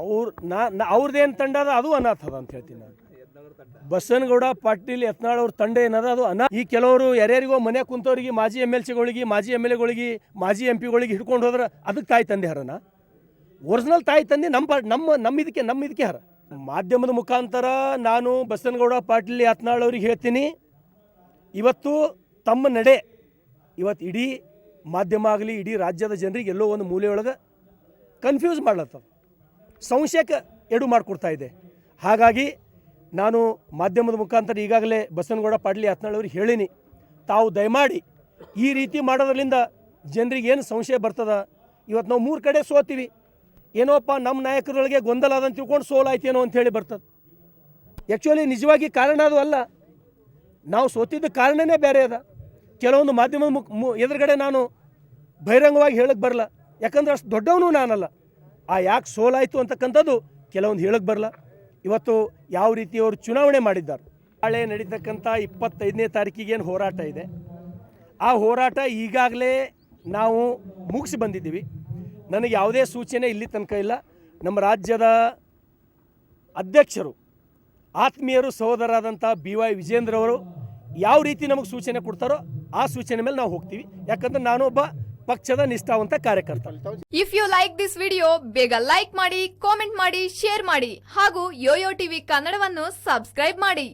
ಅವ್ರ ನಾ ಅವ್ರದ್ದೇನು ತಂಡ ಅದ, ಅದು ಅನಾಥ ಅದ ಅಂತ ಹೇಳ್ತೀನಿ ನಾನು. ಬಸನಗೌಡ, ಪಾಟೀಲ್, ಯತ್ನಾಳ್ ಅವ್ರ ತಂಡ ಏನದ, ಅದು ಅನಾ ಈ ಕೆಲವರು ಯಾರ್ಯಾರಿಗೋ ಮನೆ ಕುಂತವ್ರಿಗೆ, ಮಾಜಿ ಎಂ ಎಲ್ ಸಿಗಳಿಗೆ, ಮಾಜಿ ಎಂ ಎಲ್ ಎಗಳಿಗೆ, ಮಾಜಿ ಎಂ ಪಿಗಳಿಗೆ ಹಿಡ್ಕೊಂಡು ಹೋದ್ರೆ ಅದಕ್ಕೆ ತಾಯಿ ತಂದೆ ಹರನ ಒರಿಜಿನಲ್ ತಾಯಿ ತಂದೆ ನಮ್ಮ ನಮ್ಮ ನಮ್ಮ ಇದಕ್ಕೆ ನಮ್ಮ ಇದಕ್ಕೆ ಹರ ಮಾಧ್ಯಮದ ಮುಖಾಂತರ ನಾನು ಬಸನಗೌಡ, ಪಾಟೀಲ್, ಯತ್ನಾಳ್ ಅವ್ರಿಗೆ ಹೇಳ್ತೀನಿ. ಇವತ್ತು ತಮ್ಮ ನಡೆ ಇವತ್ತು ಇಡೀ ಮಾಧ್ಯಮ ಆಗಲಿ, ಇಡೀ ರಾಜ್ಯದ ಜನರಿಗೆ ಎಲ್ಲೋ ಒಂದು ಮೂಲೆಯೊಳಗೆ ಕನ್ಫ್ಯೂಸ್ ಮಾಡ್ಲತ್ತದ. ಸಂಶಯಕ್ಕೆ ಎಡು ಮಾಡಿಕೊಡ್ತಾ ಇದೆ. ಹಾಗಾಗಿ ನಾನು ಮಾಧ್ಯಮದ ಮುಖಾಂತರ ಈಗಾಗಲೇ ಬಸನಗೌಡ ಪಾಡ್ಲಿ ಅವ್ರಿಗೆ ಹೇಳೀನಿ. ತಾವು ದಯಮಾಡಿ ಈ ರೀತಿ ಮಾಡೋದ್ರಿಂದ ಜನರಿಗೆ ಏನು ಸಂಶಯ ಬರ್ತದ? ಇವತ್ತು ನಾವು ಮೂರು ಕಡೆ ಸೋತೀವಿ. ಏನೋಪ್ಪ ನಮ್ಮ ನಾಯಕರೊಳಗೆ ಗೊಂದಲ ಅದಂತ ತಿಳ್ಕೊಂಡು ಸೋಲಾಯ್ತೇನೋ ಹೇಳಿ ಬರ್ತದೆ. ಆ್ಯಕ್ಚುಲಿ ನಿಜವಾಗಿ ಕಾರಣ ಅದು ಅಲ್ಲ. ನಾವು ಸೋತಿದ್ದ ಕಾರಣನೇ ಬೇರೆ ಅದ. ಕೆಲವೊಂದು ಮಾಧ್ಯಮದ ಮುಖ ಎದುರುಗಡೆ ನಾನು ಬಹಿರಂಗವಾಗಿ ಹೇಳಕ್ಕೆ ಬರಲ್ಲ. ಯಾಕಂದ್ರೆ ಅಷ್ಟು ದೊಡ್ಡವನು ನಾನಲ್ಲ. ಆ ಯಾಕೆ ಸೋಲಾಯಿತು ಅಂತಕ್ಕಂಥದ್ದು ಕೆಲವೊಂದು ಹೇಳಕ್ಕೆ ಬರಲ್ಲ. ಇವತ್ತು ಯಾವ ರೀತಿ ಅವರು ಚುನಾವಣೆ ಮಾಡಿದ್ದಾರೆ. ನಾಳೆ ನಡೀತಕ್ಕಂಥ ಇಪ್ಪತ್ತೈದನೇ ತಾರೀಕಿಗೆ ಏನು ಹೋರಾಟ ಇದೆ. ಆ ಹೋರಾಟ ಈಗಾಗಲೇ ನಾವು ಮುಗಿಸಿ ಬಂದಿದ್ದೀವಿ. ನನಗೆ ಯಾವುದೇ ಸೂಚನೆ ಇಲ್ಲಿ ತನಕ ಇಲ್ಲ. ನಮ್ಮ ರಾಜ್ಯದ ಅಧ್ಯಕ್ಷರು, ಆತ್ಮೀಯರು ಸಹೋದರಾದಂಥ ಬಿ ವೈ ವಿಜೇಂದ್ರ ಅವರು ಯಾವ ರೀತಿ ನಮಗೆ ಸೂಚನೆ ಕೊಡ್ತಾರೋ ಆ ಸೂಚನೆ ಮೇಲೆ ನಾವು ಹೋಗ್ತೀವಿ. ಯಾಕಂದ್ರೆ ನಾನೊಬ್ಬ ಪಕ್ಷದ ನಿಷ್ಠಾವಂತ ಕಾರ್ಯಕರ್ತ. If you like this video ಬೇಗ ಲೈಕ್ ಮಾಡಿ ಕಾಮೆಂಟ್ ಮಾಡಿ ಶೇರ್ ಮಾಡಿ ಹಾಗೂ ಯೋಯೋ ಟಿವಿ ಕನ್ನಡವನ್ನು ಸಬ್ಸ್ಕ್ರೈಬ್ ಮಾಡಿ.